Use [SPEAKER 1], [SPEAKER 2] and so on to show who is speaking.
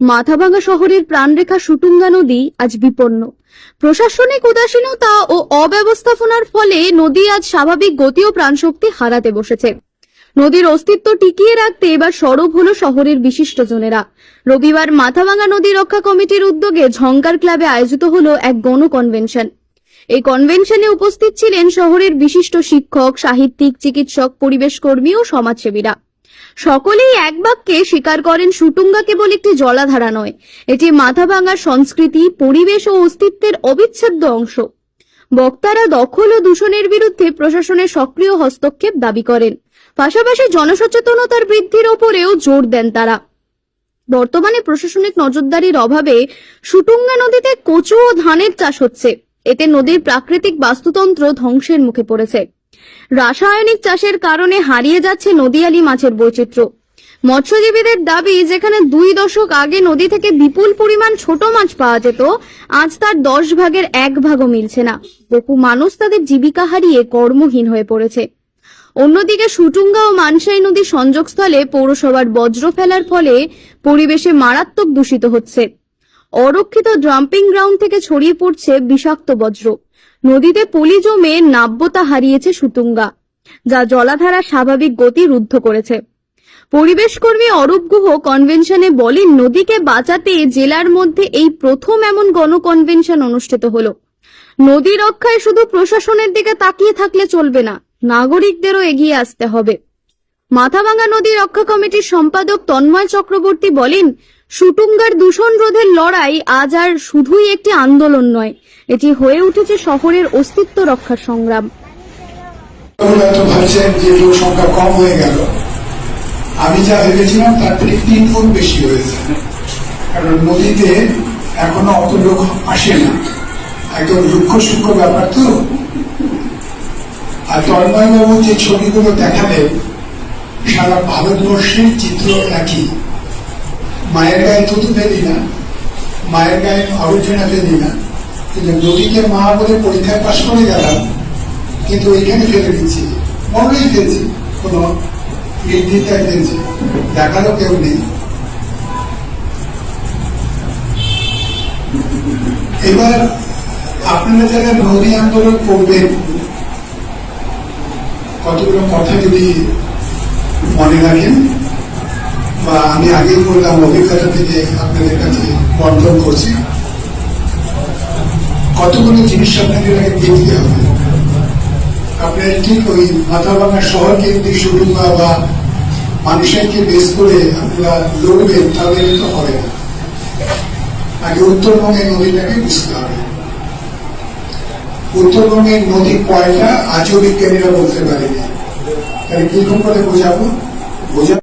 [SPEAKER 1] মাথাভাঙ্গা শহরের প্রাণরেখা সুটুঙ্গা নদী আজ বিপন্ন। প্রশাসনিক উদাসীনতা ও অব্যবস্থাপনার ফলে নদী আজ স্বাভাবিক গতি ও প্রাণশক্তি হারাতে বসেছে। নদীর অস্তিত্ব টিকিয়ে রাখতে এবার সরব হলো শহরের বিশিষ্ট বিশিষ্টজনেরা রবিবার মাথাভাঙ্গা নদী রক্ষা কমিটির উদ্যোগে ঝঙ্কার ক্লাবে আয়োজিত হলো এক গণ কনভেনশন। এই কনভেনশনে উপস্থিত ছিলেন শহরের বিশিষ্ট শিক্ষক, সাহিত্যিক, চিকিৎসক পরিবেশ কর্মী ও সমাজসেবীরা। সকলেই এক বাক্যে স্বীকার করেন সুটুঙ্গা কেবল একটি জলাধারা নয়। এটি মাথাভাঙার সংস্কৃতি, পরিবেশ ও অস্তিত্বের অবিচ্ছেদ্য অংশ। বক্তারা দখল ও দূষণের বিরুদ্ধে প্রশাসনের সক্রিয় হস্তক্ষেপ দাবি করেন। পাশাপাশি জনসচেতনতার বৃদ্ধির ওপরেও জোর দেন তারা। বর্তমানে প্রশাসনিক নজরদারির অভাবে সুটুঙ্গা নদীতে কচু ও ধানের চাষ হচ্ছে। এতে নদীর প্রাকৃতিক বাস্তুতন্ত্র ধ্বংসের মুখে পড়েছে। রাসায়নিক চাষের কারণে হারিয়ে যাচ্ছে নদীয়ালি মাছের বৈচিত্র্য। মৎস্যজীবীদের দাবি, যেখানে দুই দশক আগে নদী থেকে বিপুল পরিমাণ ছোট মাছ পাওয়া যেত, আজ তার দশ ভাগের এক ভাগও মিলছে না। বহু মানুষ তাদের জীবিকা হারিয়ে কর্মহীন হয়ে পড়েছে। অন্যদিকে সুটুঙ্গা ও মানসাই নদীর সংযোগস্থলে পৌরসভার বজ্র ফেলার ফলে পরিবেশে মারাত্মক দূষিত হচ্ছে। অরক্ষিত ড্রাম্পিং গ্রাউন্ড থেকে ছড়িয়ে পড়ছে বিষাক্ত বজ্র। নদীতে পলি জমে নাব্যতা হারিয়েছে সুতুঙ্গা, যা জলাধারা স্বাভাবিক গতি রুদ্ধ করেছে। পরিবেশ কর্মী অরূপ গুহ কনভেনশনে বলেন, নদীকে বাঁচাতে জেলার মধ্যে এই প্রথম এমন গণ কনভেনশন অনুষ্ঠিত হলো। নদী রক্ষায় শুধু প্রশাসনের দিকে তাকিয়ে থাকলে চলবে না, নাগরিকদেরও এগিয়ে আসতে হবে। মাথাভাঙ্গা নদী রক্ষা কমিটির সম্পাদক তন্ময় চক্রবর্তী বলেন, সুটুঙ্গার দূষণ রোধের লড়াই আজ আর শুধুই একটি আন্দোলন নয়, এটি হয়ে উঠেছে শহরের অস্তিত্ব রক্ষার সংগ্রাম।
[SPEAKER 2] আমি যা ভেবেছিলাম তার থেকে তিন গুণ বেশি হয়েছে। কারণ নদীতে এখনও অত লোক আসে না। একদম দুঃখ সূক্ষ্ম ব্যাপার তো। আর তন্ময়বাবু যে ছবিগুলো দেখালেন সারা ভারতবর্ষের চিত্র একই। মায়ের গায়ে থুতু ফেলি না, মায়ের গায়ে আবর্জনা ফেলি না। কিন্তু নদীকে মা বলে পরীক্ষায় পাশ করে গেলাম, কিন্তু ওইখানে ফেলে দিচ্ছি। মনেই ফেলছি, কোনো নির্দ্বিধায় ফেলছি দেখারও কেউ নেই। এবার আপনারা যারা নদী আন্দোলন করবেন, কতগুলো কথা যদি মনে রাখেন বা আমি আগেই বললাম, অভিজ্ঞতা থেকে আপনাদের কাছে বন্টন করছি। কতগুলো জিনিস আপনাদের আগে দেখতে হবে। আপনার ঠিক ওই মাথা ভাঙা শহর কেন্দ্রিক সুরুঙ্গা বা মানুষেরকে বেস করে আপনারা লড়বেন, তাহলে তো হবে না। আগে উত্তরবঙ্গের নদীটাকে বুঝতে হবে। উত্তরবঙ্গের নদী কয়টা, আজও বিজ্ঞানীরা বলতে পারেনি। তাহলে কীরকম করে বোঝাবো বোঝা